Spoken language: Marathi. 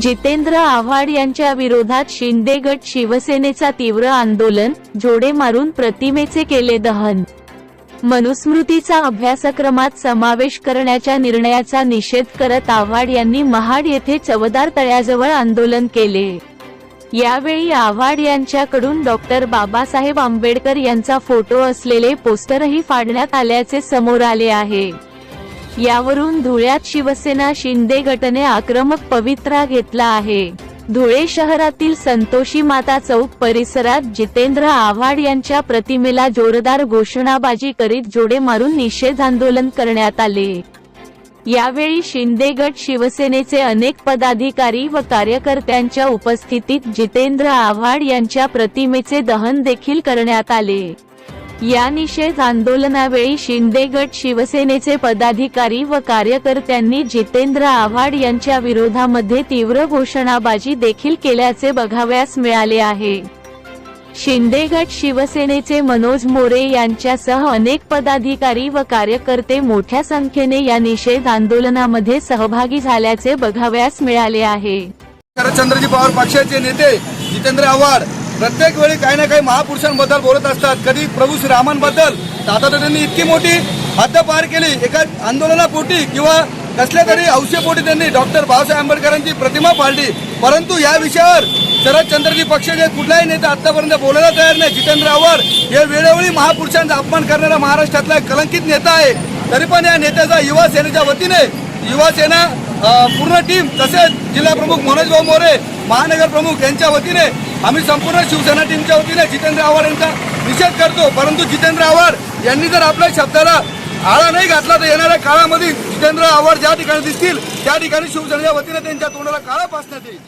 जितेंद्र आव्हाड यांच्या विरोधात शिंदे गट शिवसेनेचा तीव्र आंदोलन जोडे मारून प्रतिमेचे केले दहन. मनुस्मृतीचा अभ्यासक्रमात समावेश करण्याच्या निर्णयाचा निषेध करत आव्हाड यांनी महाड येथे चवदार तळ्याजवळ आंदोलन केले. यावेळी आव्हाड यांच्याकडून डॉक्टर बाबासाहेब आंबेडकर यांचा फोटो असलेले पोस्टरही फाडण्यात आल्याचे समोर आले आहे. यावरून धुळ्यात शिवसेना शिंदे गटने आक्रमक पवित्रा घेतला आहे. धुळे शहरातील संतोषी माता चौक परिसरात जितेंद्र आव्हाड यांच्या प्रतिमेला जोरदार घोषणाबाजी करीत जोडे मारून निषेध आंदोलन करण्यात आले. यावेळी शिंदे गट शिवसेनेचे अनेक पदाधिकारी व कार्यकर्त्यांच्या उपस्थितीत जितेंद्र आव्हाड यांच्या प्रतिमेचे दहन देखील करण्यात आले. या निषेध आंदोलनावेळी शिंदे गट शिवसेनेचे पदाधिकारी व कार्यकर्त्यांनी जितेंद्र आव्हाड यांच्या विरोधामध्ये तीव्र घोषणाबाजी देखील केल्याचे बघावयास मिळाले आहे. शिंदे गट शिवसेनेचे मनोज मोरे यांच्यासह अनेक पदाधिकारी व कार्यकर्ते मोठ्या संख्येने या निषेध आंदोलनामध्ये सहभागी झाल्याचे बघावयास मिळाले आहे. शरदचंद्रजी पवार पक्षाचे नेते जितेंद्र आव्हाड प्रत्येक वेळी काही ना काही महापुरुषांबद्दल बोलत असतात. कधी प्रभू श्रीरामांबद्दल. आता तर त्यांनी इतकी मोठी हद्द पार केली. एका आंदोलनापोटी किंवा कसल्या तरी औषधपोटी त्यांनी डॉक्टर बाबासाहेब आंबेडकरांची प्रतिमा पाळली परंतु या विषयावर शरदचंद्रजी पक्षाचे कुठलाही नेता आतापर्यंत बोलायला तयार नाही. जितेंद्र आव्हाड हे वेळोवेळी महापुरुषांचा अपमान करणारा महाराष्ट्रातला कलंकित नेता आहे. तरी पण या नेत्याचा युवा सेनेच्या वतीने युवा सेना पूर्ण टीम तसेच जिल्हा प्रमुख मनोज भाऊ मोरे महानगर प्रमुख यांच्या वतीने आम्ही संपूर्ण शिवसेना टीमच्या वतीने जितेंद्र आव्हाड यांचा निषेध करतो. परंतु जितेंद्र आव्हाड यांनी जर आपल्या शब्दाला आळा नाही घातला तर येणाऱ्या काळामध्ये जितेंद्र आव्हाड ज्या ठिकाणी दिसतील त्या ठिकाणी शिवसेनेच्या वतीने त्यांच्या तोंडाला काळा पासण्यात येईल.